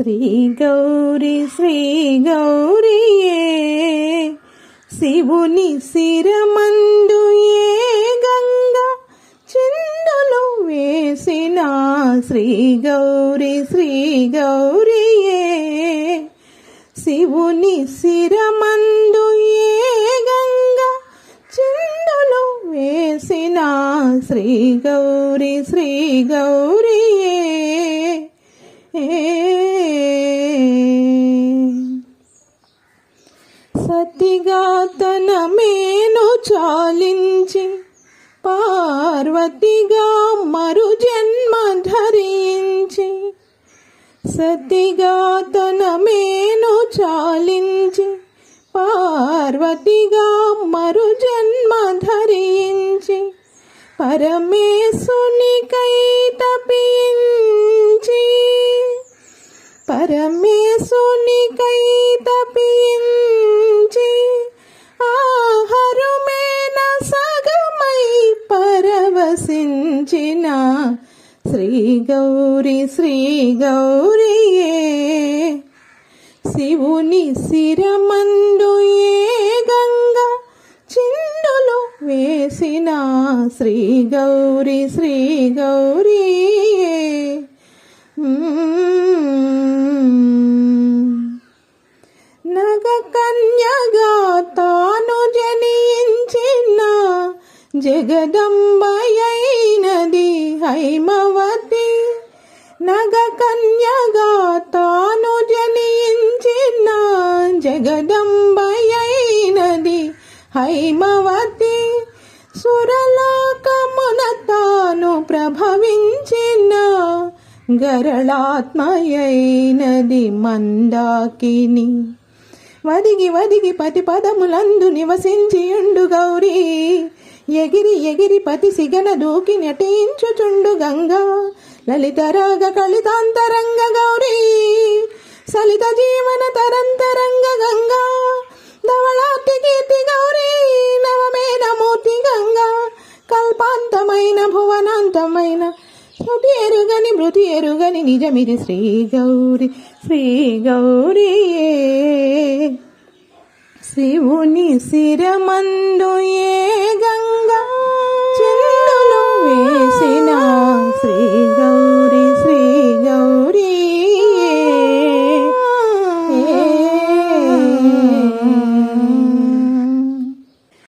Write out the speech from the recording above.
శ్రీ గౌరీ శ్రీ గౌరీయే శివుని శిరమందు ఏ గంగ చిందులు వేసిన శ్రీ గౌరీ శ్రీ గౌరీయే శివుని శిరమందు ఏ గంగ చిందులు వేసిన శ్రీ గౌరీ శ్రీ గౌరీయే సతిగా తన మేను చాలించి పార్వతిగా మరు జన్మ ధరించి సతిగా తన మేను చాలించి పార్వతిగా మరు జన్మ ధరించి పరమేశునికై పరవశించిన శ్రీ గౌరీ శ్రీ గౌరీయే. శివుని శిరమందు ఏ గంగ చిందులు వేసిన శ్రీ గౌరీ శ్రీ గౌరీయే. నగ కన్యగా తాను జనించిన జగదంబ కన్యగా తాను జనించిన జగదంబయైనది హైమవతి. సురలోకమున తాను ప్రభవించిన గరళాత్మయైనది మందాకిని. వదిగి వదిగి పతి పదములందు నివసించియుండు గౌరీ. ఎగిరి ఎగిరి పతి సిగన దూకి నటించుచుండు గంగా. లలిత రాగ కళితాంతరంగ గౌరీ సలిత జీవన తరంతరంగ గంగా ధవళాతి కీర్తి గౌరీ నవమేన మూర్తి గంగా కల్పాంతమైన భువనాంతమైన శృతి ఎరుగని మృతి ఎరుగని నిజమిది శ్రీ గౌరి శ్రీ గౌరీ. శివుని శిరమందు ఏగ